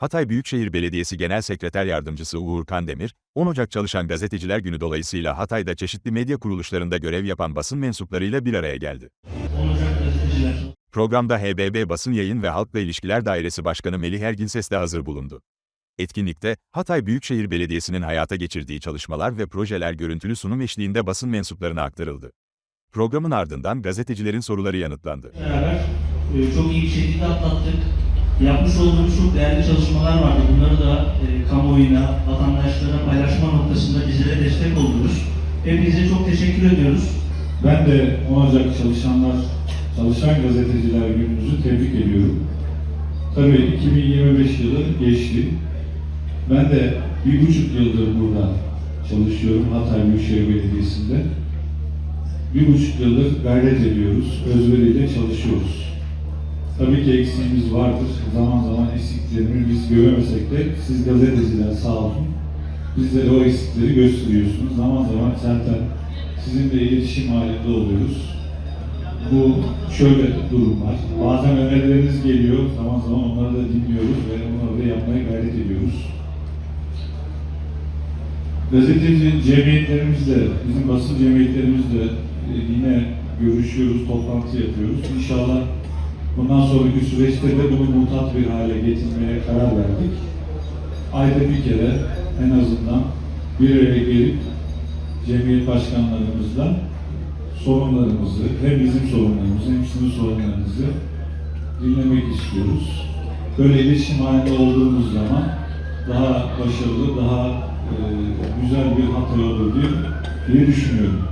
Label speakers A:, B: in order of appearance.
A: Hatay Büyükşehir Belediyesi Genel Sekreter Yardımcısı Uğur Kandemir, 10 Ocak Çalışan Gazeteciler Günü dolayısıyla Hatay'da çeşitli medya kuruluşlarında görev yapan basın mensuplarıyla bir araya geldi.
B: 10 Ocak gazeteciler.
A: Programda HBB Basın Yayın ve Halkla İlişkiler Dairesi Başkanı Melih Erginses de hazır bulundu. Etkinlikte, Hatay Büyükşehir Belediyesi'nin hayata geçirdiği çalışmalar ve projeler görüntülü sunum eşliğinde basın mensuplarına aktarıldı. Programın ardından gazetecilerin soruları yanıtlandı.
B: Beraber e, çok iyi bir şekilde atlattık. Yapmış olduğumuz çok değerli çalışmalar vardı. Bunları da e, kamuoyuna, vatandaşlara paylaşma noktasında bizlere destek oldunuz. Hepinize çok teşekkür ediyoruz.
C: Ben de 10 Ocak çalışanlar, çalışan gazeteciler gününüzü tebrik ediyorum. Tabii 2025 yılı geçti. Ben de bir buçuk yıldır burada çalışıyorum Hatay Büyükşehir Belediyesi'nde. Bir buçuk yıldır gayret ediyoruz, özveriyle çalışıyoruz. Tabii ki eksiğimiz vardır. Zaman zaman eksiklerimi biz göremesek de siz gazeteciler sağ olun. Bizlere o eksikleri gösteriyorsunuz. Zaman zaman zaten sizinle iletişim halinde oluyoruz. Bu şöyle durumlar. Bazen önerileriniz geliyor. Zaman zaman onları da dinliyoruz ve onları da yapmaya gayret ediyoruz. Gazeteci cemiyetlerimizle, bizim basın cemiyetlerimizle yine görüşüyoruz, toplantı yapıyoruz. İnşallah bundan sonraki süreçte de bunu mutat bir hale getirmeye karar verdik. Ayda bir kere en azından bir araya gelip cemiyet başkanlarımızla sorunlarımızı, hem bizim sorunlarımızı hem sizin sorunlarınızı dinlemek istiyoruz. Böyle iletişim halinde olduğumuz zaman daha başarılı, daha e, güzel bir Hatay olur diye, diye düşünüyorum.